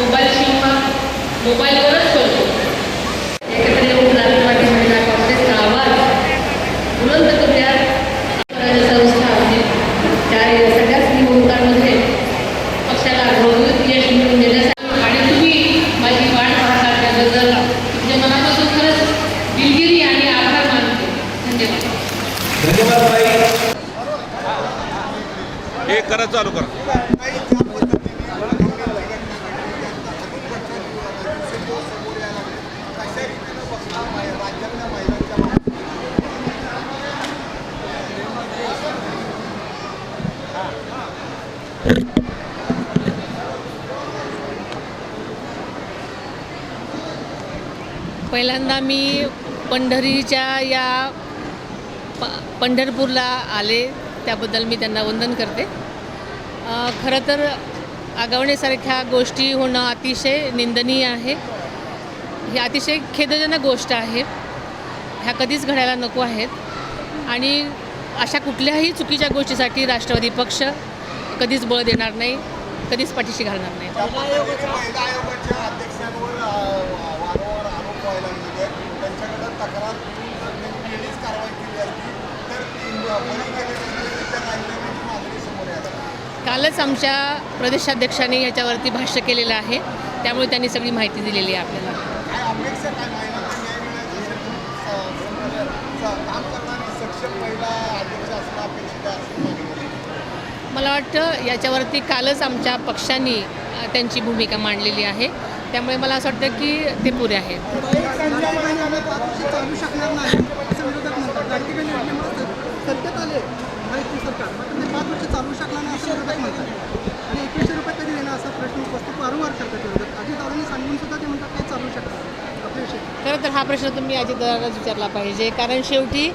Mobile Shilpa मोबाईलवरच करतो. एकत्र येऊन ग्रामीण पाठिंबा काँग्रेसचा आवाज बुलंद करण्यात संस्था असतील त्या सगळ्याच निवडणुकांमध्ये पक्षाला घडवून आणि तुम्ही माझी वाट पाहता त्याबद्दल तुमच्या खरंच दिलगिरी आणि आभार मानतो. धन्यवाद. करा चालू करा. पहिल्यांदा मी पंढरीच्या या प पंढरपूरला आले त्याबद्दल मी त्यांना वंदन करते. खरं तर आगावण्यासारख्या गोष्टी होणं अतिशय निंदनीय आहे. ही अतिशय खेदजनक गोष्ट आहे. ह्या कधीच घडायला नको आहेत. आणि अशा कुठल्याही चुकीच्या गोष्टीसाठी राष्ट्रवादी पक्ष कधीच बळ देणार नाही कधीच पाठीशी घालणार नाही. कालच आमच्या प्रदेशाध्यक्षांनी याच्यावरती भाष्य केलेलं आहे. त्यामुळे त्यांनी सगळी माहिती दिलेली आहे आपल्याला. मला वाटतं याच्यावरती कालच आमच्या पक्षांनी त्यांची भूमिका मांडलेली आहे. त्यामुळे मला असं वाटतं की ते पुरे आहे. चालू शकणार नाही चालू शकणार नाही म्हणतात आणि एकवीसशे रुपये कधी देणार असा प्रश्न सांगून सुद्धा ते म्हणतात चालू खरं तर हा प्रश्न तुम्ही अजितदादांनाच विचारला पाहिजे. कारण शेवटी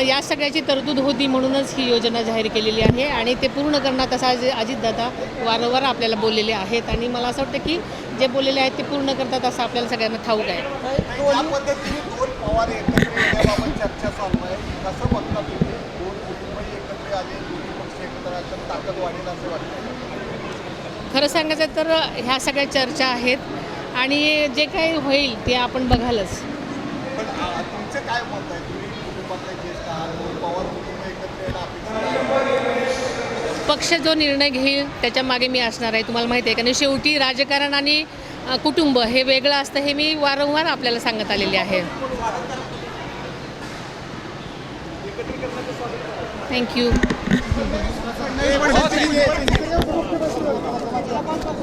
या सगळ्याची तरतूद होती म्हणूनच ही योजना जाहीर केलेली आहे आणि ते पूर्ण करण्यात असा अजि- अजितदादा वारंवार आपल्याला बोललेले आहेत आणि मला असं वाटतं की जे बोललेले आहेत ते पूर्ण करतात असं आपल्याला सगळ्यांना ठाऊक आहे. खरं सांगायचं तर ह्या सगळ्या चर्चा आहेत आणि जे काही होईल ते आपण बघालच. काय पक्ष जो निर्णय घेईल त्याच्यामागे मी असणार आहे. तुम्हाला माहिती आहे कारण शेवटी राजकारण आणि कुटुंब हे वेगळं असतं हे मी वारंवार आपल्याला सांगत आलेले आहे. थँक्यू